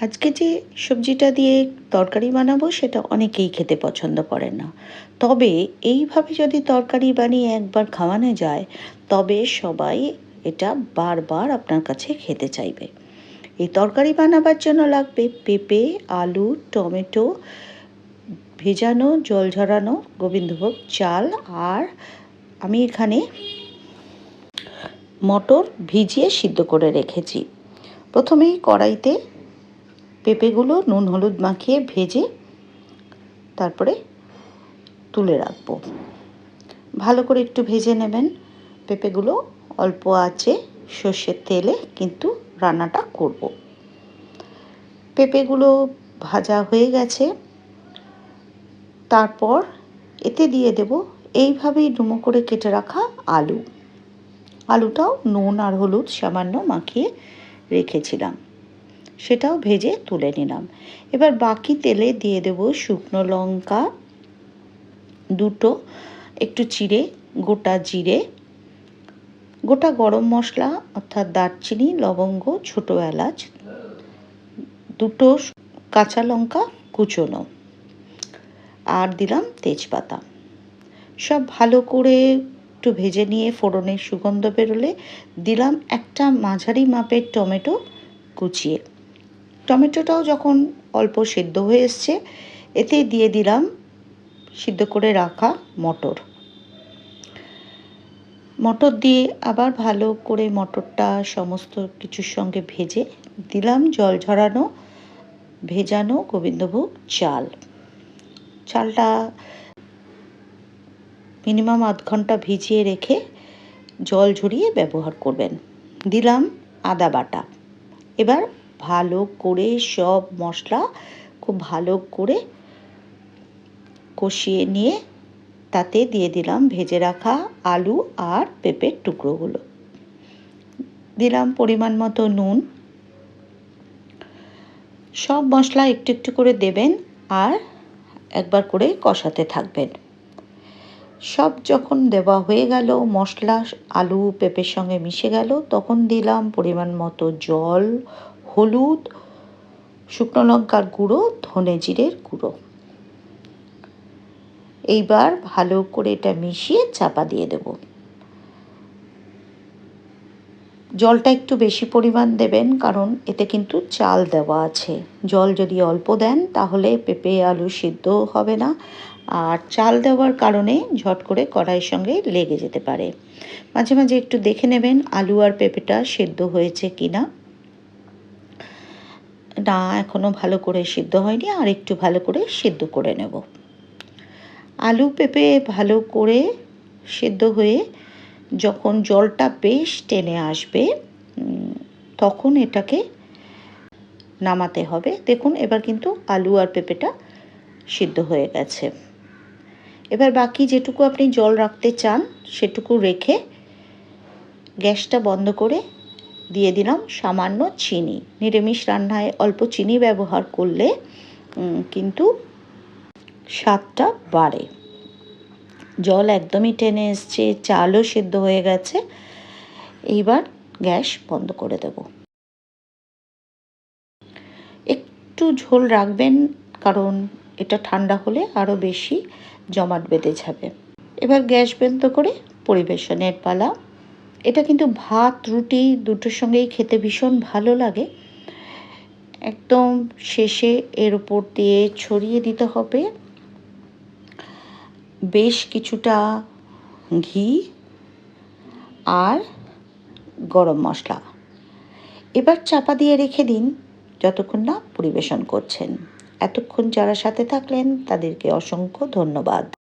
আজকে যে সবজিটা দিয়ে তরকারি বানাবো, সেটা অনেকেই খেতে পছন্দ করে না। তবে এইভাবে যদি তরকারি বানিয়ে একবার খাওয়ানো যায়, তবে সবাই এটা বারবার আপনার কাছে খেতে চাইবে। এই তরকারি বানাবার জন্য লাগবে পেঁপে, আলু, টমেটো, ভেজানো, জল ঝরানো, গোবিন্দভোগ চাল, আর আমি এখানে মটর ভিজিয়ে সিদ্ধ করে রেখেছি। প্রথমেই কড়াইতে পেঁপেগুলো নুন, হলুদ মাখিয়ে ভেজে তারপরে তুলে রাখব। ভালো করে একটু ভেজে নেবেন। পেঁপেগুলো অল্প আছে সর্ষের তেলে কিন্তু রান্নাটা করব। পেঁপেগুলো ভাজা হয়ে গেছে। তারপর এতে দিয়ে দেব এইভাবেই ডুমো করে কেটে রাখা আলু। আলুটাও নুন আর হলুদ সামান্য মাখিয়ে রেখেছিলাম। সেটাও ভেজে তুলে নিলাম। এবার বাকি তেলে দিয়ে দেব শুকনো লঙ্কা, দুটো, একটু চিড়ে, গোটা জিরে, গোটা গরম মশলা, অর্থাৎ দারচিনি, লবঙ্গ, ছোটো এলাচ, দুটো কাঁচা লঙ্কা কুচোনো, আর দিলাম তেজপাতা। সব ভালো করে একটু ভেজে নিয়ে ফোড়নের সুগন্ধ বেরোলে দিলাম একটা মাঝারি মাপের টমেটো কুচিয়ে। টমেটোটাও যখন অল্প সেদ্ধ হয়ে এসছে, এতে দিয়ে দিলাম সিদ্ধ করে রাখা মটর। মটর দিয়ে আবার ভালো করে মটরটা সমস্ত কিছুর সঙ্গে ভেজে দিলাম জল ঝরানো, ভেজানো গোবিন্দভোগ চাল। চালটা মিনিমাম আধ ঘণ্টা ভিজিয়ে রেখে জল ঝরিয়ে ব্যবহার করবেন। দিলাম আদা বাটা। এবার ভালো করে সব মশলা খুব ভালো করে কষিয়ে নিয়ে তাতে দিয়ে দিলাম ভেজে রাখা আলু আর পেঁপের টুকরোগুলো। দিলাম পরিমাণ মতো নুন। সব মশলা একটু একটু করে দেবেন আর একবার করে কষাতে থাকবেন। সব যখন দেওয়া হয়ে গেল, মশলা, আলু, পেঁপের সঙ্গে মিশে গেল, তখন দিলাম পরিমাণ মতো জল হলুদ, শুকনো লঙ্কার গুঁড়ো, ধনে জিরের গুঁড়ো। এইবার ভালো করে এটা মিশিয়ে চাপা দিয়ে দেব। জলটা একটু বেশি পরিমাণ দেবেন, কারণ এতে কিন্তু চাল দেওয়া আছে। জল যদি অল্প দেন, তাহলে পেঁপে, আলু সিদ্ধ হবে না। আর চাল দেওয়ার কারণে ঝট করে কড়াইয়ের সঙ্গে লেগে যেতে পারে। মাঝে মাঝে একটু দেখে নেবেন আলু আর পেঁপেটা সেদ্ধ হয়েছে কি না না এখনও ভালো করে সিদ্ধ হয়নি, আর একটু ভালো করে সিদ্ধ করে নেব। আলু পেঁপে ভালো করে সেদ্ধ হয়ে যখন জলটা বেশ টেনে আসবে তখন এটাকে নামাতে হবে। দেখুন, এবার কিন্তু আলু আর পেঁপেটা সিদ্ধ হয়ে গেছে। এবার বাকি যেটুকু আপনি জল রাখতে চান, সেটুকু রেখে গ্যাসটা বন্ধ করে দিয়ে দিলাম সামান্য চিনি। নিরামিষ রান্নায় অল্প চিনি ব্যবহার করলে কিন্তু স্বাদটা বাড়ে। জল একদমই টেনে এসছে, চালও সেদ্ধ হয়ে গেছে। এইবার গ্যাস বন্ধ করে দেব। একটু ঝোল রাখবেন, কারণ এটা ঠান্ডা হলে আরও বেশি জমাট বেঁধে যাবে। এবার গ্যাস বন্ধ করে পরিবেশনের পালা। এটা কিন্তু ভাত, রুটি দুটোর সঙ্গেই খেতে ভীষণ ভালো লাগে। একদম শেষে এর উপর দিয়ে ছড়িয়ে দিতে হবে। বেশ কিছুটা ঘি আর গরম মশলা। এবার চাপা দিয়ে রেখে দিন যতক্ষণ না পরিবেশন করছেন। এতক্ষণ যারা সাথে থাকলেন তাদেরকে অসংখ্য ধন্যবাদ।